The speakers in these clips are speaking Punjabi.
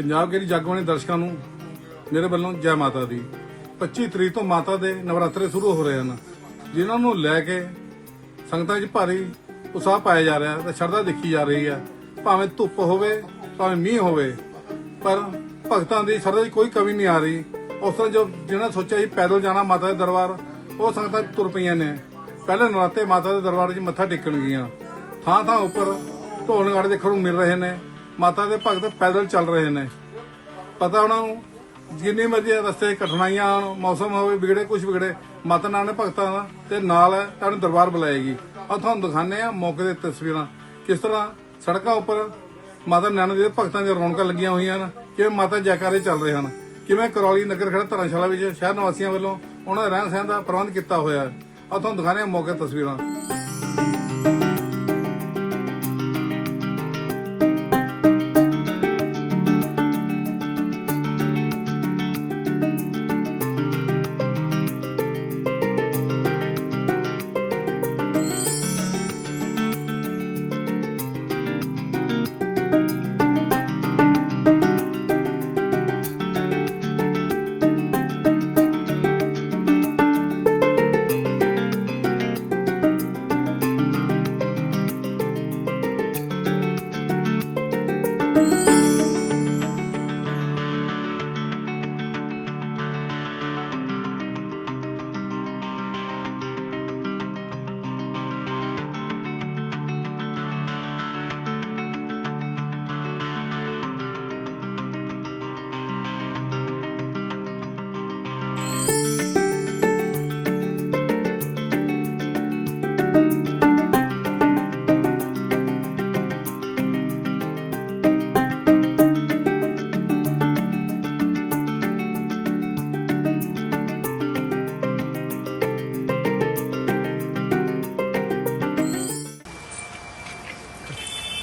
ਪੰਜਾਬ ਗੇਰੀ ਜਗਬਾਣੀ ਦਰਸ਼ਕਾਂ ਨੂੰ ਮੇਰੇ ਵੱਲੋਂ ਜੈ ਮਾਤਾ ਦੀ। 25 ਤਰੀਕ ਤੋਂ ਮਾਤਾ ਦੇ ਨਵਰਾਤਰੇ ਸ਼ੁਰੂ ਹੋ ਰਹੇ ਹਨ। ਜਿਨ੍ਹਾਂ ਨੂੰ ਲੈ ਕੇ ਸੰਗਤਾਂ 'ਚ ਭਾਰੀ ਉਤਸ਼ਾਹ ਪਾਇਆ ਜਾ ਰਿਹਾ ਹੈ ਤੇ ਸ਼ਰਧਾ ਦੇਖੀ ਜਾ ਰਹੀ ਹੈ। ਭਾਵੇਂ ਧੁੱਪ ਹੋਵੇ, ਭਾਵੇਂ ਮੀਂਹ ਹੋਵੇ, ਪਰ ਭਗਤਾਂ ਦੀ ਸ਼ਰਧਾ 'ਚ ਕੋਈ ਕਮੀ ਨਹੀਂ ਆ ਰਹੀ। ਉਸ ਤਰ੍ਹਾਂ ਜੋ ਜਿਹਨਾਂ ਸੋਚਿਆ ਸੀ ਪੈਦਲ ਜਾਣਾ ਮਾਤਾ ਦੇ ਦਰਬਾਰ, ਉਹ ਸੰਗਤਾਂ ਤੁਰ ਪਈਆਂ ਨੇ। ਪਹਿਲੇ ਨਰਾਤੇ ਮਾਤਾ ਦੇ ਦਰਬਾਰ 'ਚ ਮੱਥਾ ਟੇਕਣਗੀਆਂ ਥਾਂ ਥਾਂ ਉੱਪਰ ਢੋਲ ਨਗਾੜੇ ਦੇਖਣ ਨੂੰ ਮਿਲ ਰਹੇ ਨੇ। ਮਾਤਾ ਦੇ ਭਗਤ ਪੈਦਲ ਚੱਲ ਰਹੇ ਨੇ। ਪਤਾ ਉਹਨਾਂ ਨੂੰ ਜਿੰਨੀ ਮਰਜ਼ੀ ਰਸਤੇ 'ਚ ਕਠਿਨਾਈਆਂ ਆਉਣ ਮੌਸਮ ਹੋਵੇ, ਵਿਗੜੇ ਕੁਝ ਵਿਗੜੇ, ਮਾਤਾ ਨਾਲ ਭਗਤਾਂ ਦਾ, ਤੇ ਨਾਲ ਤੁਹਾਨੂੰ ਦਰਬਾਰ ਬੁਲਾਏਗੀ। ਆ ਤੁਹਾਨੂੰ ਦਿਖਾਣੇ ਆ ਮੌਕੇ ਦੇ ਤਸਵੀਰਾਂ। ਕਿਸ ਤਰ੍ਹਾਂ ਸੜਕਾਂ ਉੱਪਰ ਮਾਤਾ ਨੈਣਾ ਦੇ ਭਗਤਾਂ ਦੀਆਂ ਰੌਣਕਾਂ ਲੱਗੀਆਂ ਹੋਈਆਂ ਹਨ, ਕਿਵੇਂ ਮਾਤਾ ਜੈਕਾਰੇ ਚੱਲ ਰਹੇ ਹਨ, ਕਿਵੇਂ ਕਰੌਲੀ ਨਗਰ ਖੜਾ ਧਰਮਸ਼ਾਲਾ ਵਿੱਚ ਸ਼ਹਿਰ ਨਿਵਾਸੀਆਂ ਵੱਲੋਂ ਉਹਨਾਂ ਦੇ ਰਹਿਣ ਸਹਿਣ ਦਾ ਪ੍ਰਬੰਧ ਕੀਤਾ ਹੋਇਆ ਹੈ। ਆ ਤੁਹਾਨੂੰ ਦਿਖਾਣੇ ਆ ਮੌਕੇ ਤਸਵੀਰਾਂ।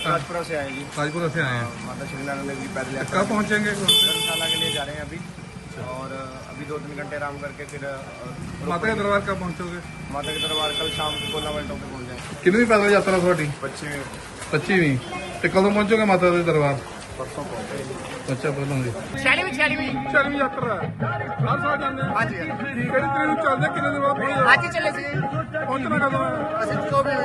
राजपुरा से आए जी ਰਾਜਪੁਰ से आए हैं माता श्रीनारायण देवी की पैदल यात्रा कब पहुंचेंगे धर्मशाला के लिए जा रहे हैं अभी और अभी दो तीन घंटे आराम करके फिर अ, ਮਾਤਾ ਦੇ ਦਰਬਾਰ ਕਬ ਪਹੁੰਚੋਗੇ माता के दरबार कल शाम को सोलह बजे तक पहुंच जाएंगे ਕਿੰਨੀ ਪੈਦਲ ਯਾਤਰਾ ਤੁਹਾਡੀ बच्चे 25ਵੀਂ ਤੇ ਕਦੋਂ ਪਹੁੰਚੋਗੇ ਮਾਤਾ ਦੇ ਦਰਬਾਰ परसों पहुंचे ਅੱਛਾ ਪਹਿਲਾਂ ਦੀ ਛਿਆਲੀਵੀਂ ਛਿਆਲੀਵੀਂ 40ਵੀਂ ਯਾਤਰਾ ਹੈ ਹਰ ਸਾਲ ਜਾਂਦੇ ਆ ਹਾਂਜੀ ਕਿਹੜੀ ਤਰੀਕ ਨੂੰ ਚੱਲਦੇ ਕਿੰਨੇ ਦਿਨ ਬਾਅਦ ਪਹੁੰਚਦੇ ਅੱਜ ਚੱਲੇ ਸੀ ਪਹੁੰਚਣਾ ਕਦੋਂ ਹੈ ਅਸੀਂ 24